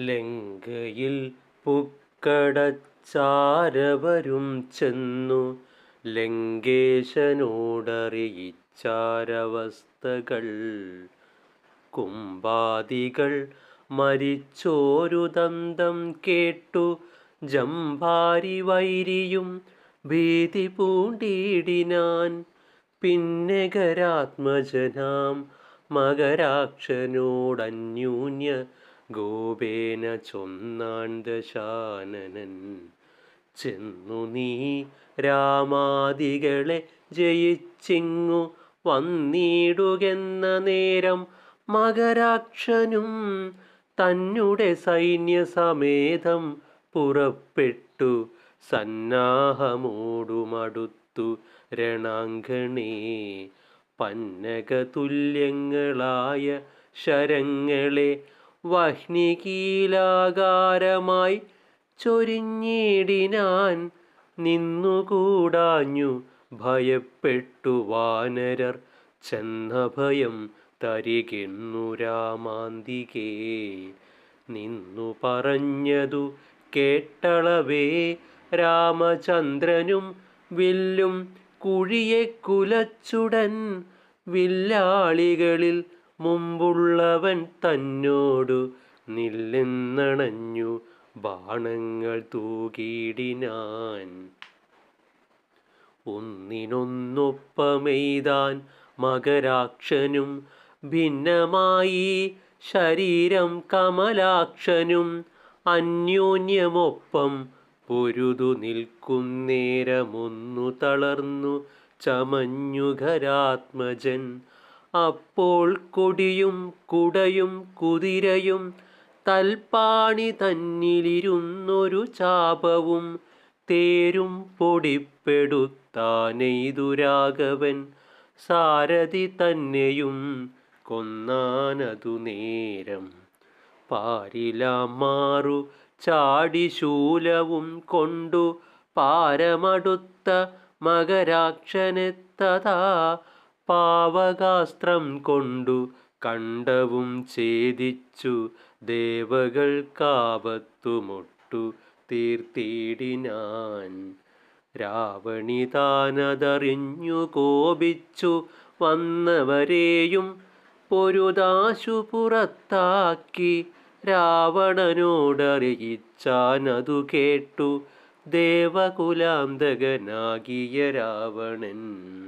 ലങ്കയിൽ പുക്കടച്ചാരവരും ചെന്നു. ലങ്കേശനോടറിയിച്ചാരവസ്ഥകൾ. കുംഭാദികൾ മരിച്ചോരു ദന്തം കേട്ടു. ജംഭാരി വൈരിയും ഭീതി പൂണ്ടിയിടിനാൻ പിന്നെകരാത്മജനാം മകരാക്ഷനോടന്യൂന്യ ഗോപേന ചൊന്നാൻ ദശാനനൻ ചെന്നു നീ രാമാദികളെ ജയിച്ചിങ്ങു വന്നിടുകെന്ന നേരം മകരാക്ഷനും തന്നുടെ സൈന്യസമേതം പുറപ്പെട്ടു. സന്നാഹമോടുമടുത്തു രണാങ്കണേ. പന്നകതുല്യങ്ങളായ ശരങ്ങളെ വഹ്നികീലാകാരമായി ചൊരിഞ്ഞിടിനാൻ നിന്നുകൂടാഞ്ഞു. ഭയപ്പെട്ടു വാനരർ ചെന്നഭയം തരികെന്നു രാമാന്തികേ. നിന്നു പറഞ്ഞതു കേട്ടളവേ രാമചന്ദ്രനും വില്ലും കുഴിയെ കുലച്ചുടൻ വില്ലാളികളിൽ മുമ്പുള്ളവൻ തന്നോടു നില്ലെന്നണഞ്ഞു ബാണങ്ങൾ തൂകിടിനാൻ ഒന്നിനൊന്നൊപ്പമെയ്താൻ മകരാക്ഷനും ഭിന്നമായി ശരീരം കമലാക്ഷനും അന്യോന്യമൊപ്പം പൊരുതു നിൽക്കുന്നേരമൊന്നു തളർന്നു ചമഞ്ഞുഘരാത്മജൻ അപ്പോൾ കൊടിയും കുടയും കുതിരയും തൽപ്പാണി തന്നിലിരുന്നൊരു ചാപവും തേരും പൊടിപ്പെടുത്താനെയ്തുരാഘവൻ സാരഥി തന്നെയും കൊന്നാനതു നേരം. പാരിലാമാറു ചാടിശൂലവും കൊണ്ടു പാരമടുത്ത മകരാക്ഷനെത്തതാ പാവകാസ്ത്രം കൊണ്ടു കണ്ടവും ഛേദിച്ചു. ദേവകൾ കാവത്തുമൊട്ടു തീർത്തിടിനാൻ. രാവണി താനതറിഞ്ഞു കോപിച്ചു വന്നവരെയും പൊരുതാശു പുറത്താക്കി. രാവണനോടറിയിച്ചാനതു കേട്ടു. ദേവകുലാന്തകനാകിയ രാവണൻ.